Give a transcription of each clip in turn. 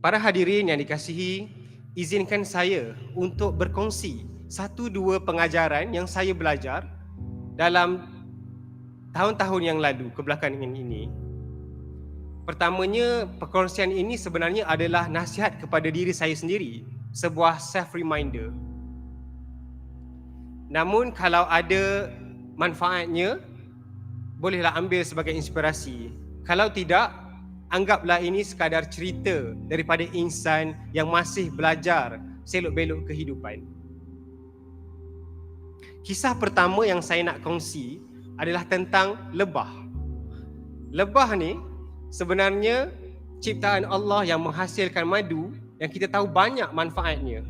Para hadirin yang dikasihi, izinkan saya untuk berkongsi satu dua pengajaran yang saya belajar dalam tahun-tahun yang lalu kebelakangan ini. Pertamanya, perkongsian ini sebenarnya adalah nasihat kepada diri saya sendiri, sebuah self reminder. Namun kalau ada manfaatnya, bolehlah ambil sebagai inspirasi. Kalau tidak, anggaplah ini sekadar cerita daripada insan yang masih belajar selok-belok kehidupan. Kisah pertama yang saya nak kongsi adalah tentang lebah. Lebah ni sebenarnya ciptaan Allah yang menghasilkan madu yang kita tahu banyak manfaatnya.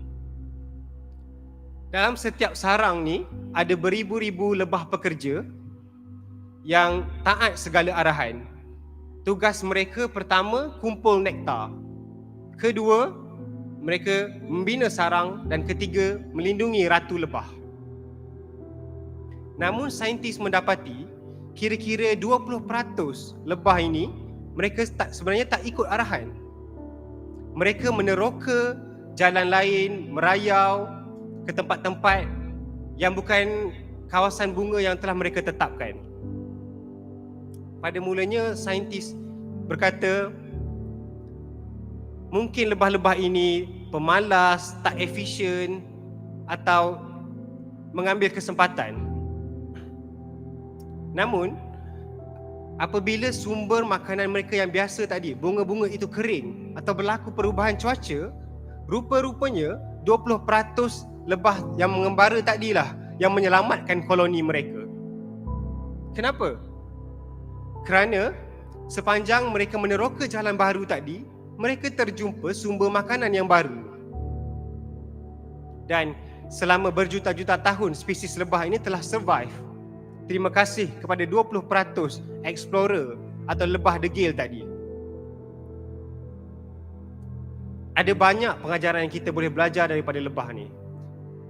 Dalam setiap sarang ni ada beribu-ribu lebah pekerja yang taat segala arahan. Tugas mereka pertama kumpul nektar. Kedua, mereka membina sarang dan ketiga melindungi ratu lebah. Namun saintis mendapati kira-kira 20% lebah ini mereka tak, sebenarnya tak ikut arahan. Mereka meneroka jalan lain, merayau ke tempat-tempat yang bukan kawasan bunga yang telah mereka tetapkan. Pada mulanya saintis berkata mungkin lebah-lebah ini pemalas, tak efisien atau mengambil kesempatan. Namun apabila sumber makanan mereka yang biasa tadi, bunga-bunga itu kering atau berlaku perubahan cuaca, rupa-rupanya 20% lebah yang mengembara tadilah yang menyelamatkan koloni mereka. Kenapa? Kerana sepanjang mereka meneroka jalan baru tadi, mereka terjumpa sumber makanan yang baru. Dan selama berjuta-juta tahun spesies lebah ini telah survive. Terima kasih kepada 20% explorer atau lebah degil tadi. Ada banyak pengajaran yang kita boleh belajar daripada lebah ni.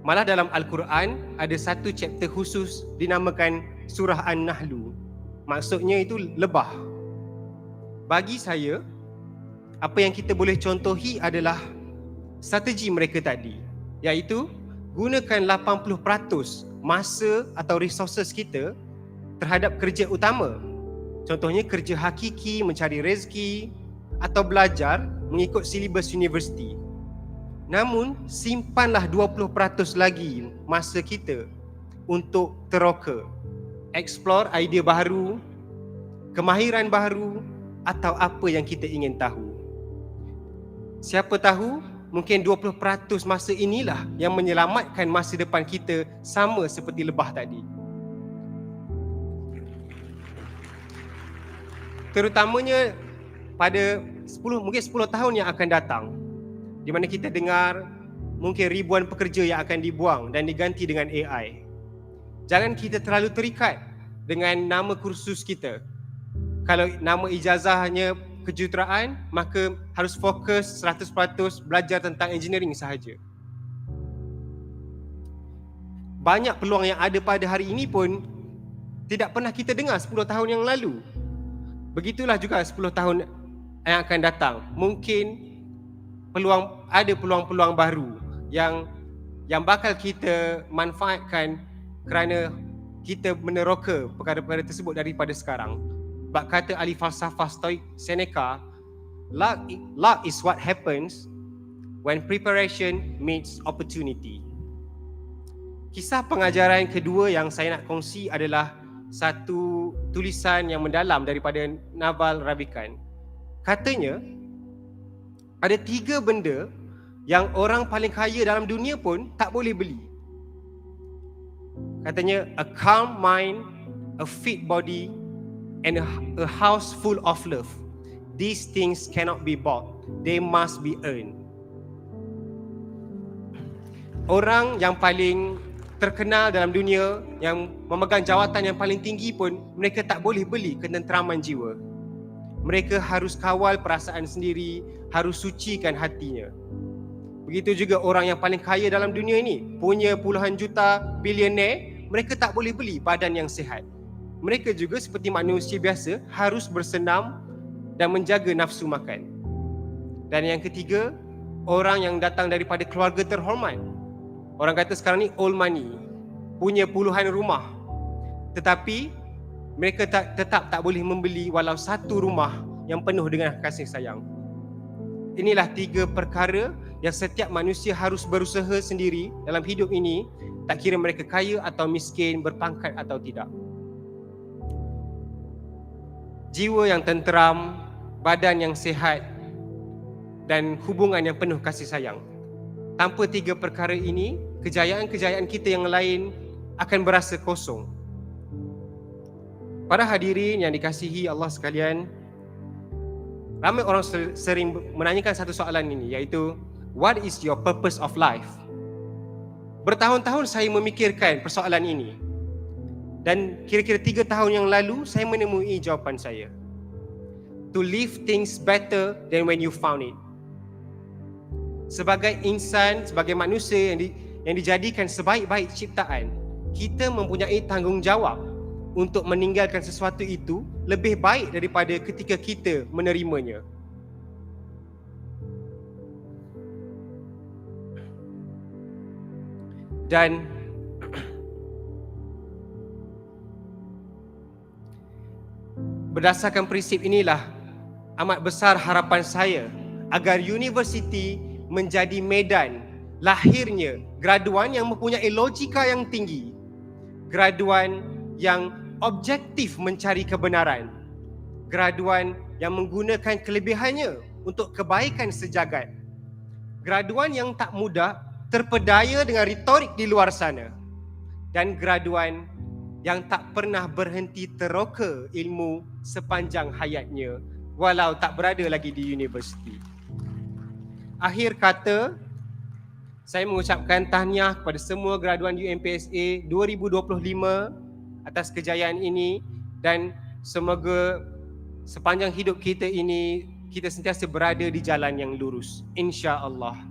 Malah dalam Al-Quran ada satu chapter khusus dinamakan Surah An-Nahlu Maksudnya itu lebah. Bagi saya, apa yang kita boleh contohi adalah strategi mereka tadi. Iaitu, gunakan 80% masa atau resources kita terhadap kerja utama. Contohnya kerja hakiki, mencari rezeki atau belajar mengikut silibus universiti. Namun, simpanlah 20% lagi masa kita untuk teroka explore idea baru, kemahiran baru atau apa yang kita ingin tahu. Siapa tahu mungkin 20% masa inilah yang menyelamatkan masa depan kita sama seperti lebah tadi. Terutamanya pada 10 mungkin 10 tahun yang akan datang di mana kita dengar mungkin ribuan pekerja yang akan dibuang dan diganti dengan AI. Jangan kita terlalu terikat dengan nama kursus kita. Kalau nama ijazahnya kejuruteraan, maka harus fokus 100% belajar tentang engineering sahaja. Banyak peluang yang ada pada hari ini pun tidak pernah kita dengar 10 tahun yang lalu. Begitulah juga 10 tahun yang akan datang. Mungkin peluang ada peluang-peluang baru yang yang bakal kita manfaatkan kerana kita meneroka perkara-perkara tersebut daripada sekarang. Bak kata ahli falsafah Stoik Seneca, luck, luck is what happens when preparation meets opportunity. Kisah pengajaran kedua yang saya nak kongsi adalah satu tulisan yang mendalam daripada Naval Ravikant. Katanya, ada tiga benda yang orang paling kaya dalam dunia pun tak boleh beli. Katanya a calm mind, a fit body and a, a house full of love. These things cannot be bought. They must be earned. Orang yang paling terkenal dalam dunia yang memegang jawatan yang paling tinggi pun mereka tak boleh beli ketenteraman jiwa. Mereka harus kawal perasaan sendiri, harus sucikan hatinya. Begitu juga orang yang paling kaya dalam dunia ini, punya puluhan juta bilioner, mereka tak boleh beli badan yang sihat. Mereka juga seperti manusia biasa harus bersenam dan menjaga nafsu makan. Dan yang ketiga, orang yang datang daripada keluarga terhormat. Orang kata sekarang ni old money, punya puluhan rumah. Tetapi mereka tak, tetap tak boleh membeli walau satu rumah yang penuh dengan kasih sayang. Inilah tiga perkara yang setiap manusia harus berusaha sendiri dalam hidup ini, tak kira mereka kaya atau miskin, berpangkat atau tidak. Jiwa yang tenteram, badan yang sihat dan hubungan yang penuh kasih sayang. Tanpa tiga perkara ini, kejayaan-kejayaan kita yang lain akan berasa kosong. Para hadirin yang dikasihi Allah sekalian, ramai orang sering menanyakan satu soalan ini iaitu what is your purpose of life? Bertahun-tahun saya memikirkan persoalan ini. Dan kira-kira tiga tahun yang lalu saya menemui jawapan saya. To live things better than when you found it sebagai insan, sebagai manusia yang di, yang dijadikan sebaik-baik ciptaan, kita mempunyai tanggungjawab untuk meninggalkan sesuatu itu lebih baik daripada ketika kita menerimanya. Dan berdasarkan prinsip inilah amat besar harapan saya agar universiti menjadi medan lahirnya graduan yang mempunyai logika yang tinggi graduan yang objektif mencari kebenaran graduan yang menggunakan kelebihannya untuk kebaikan sejagat graduan yang tak mudah terpedaya dengan retorik di luar sana dan graduan yang tak pernah berhenti teroka ilmu sepanjang hayatnya walau tak berada lagi di universiti akhir kata saya mengucapkan tahniah kepada semua graduan UMPSA 2025 atas kejayaan ini dan semoga sepanjang hidup kita ini kita sentiasa berada di jalan yang lurus insya-Allah.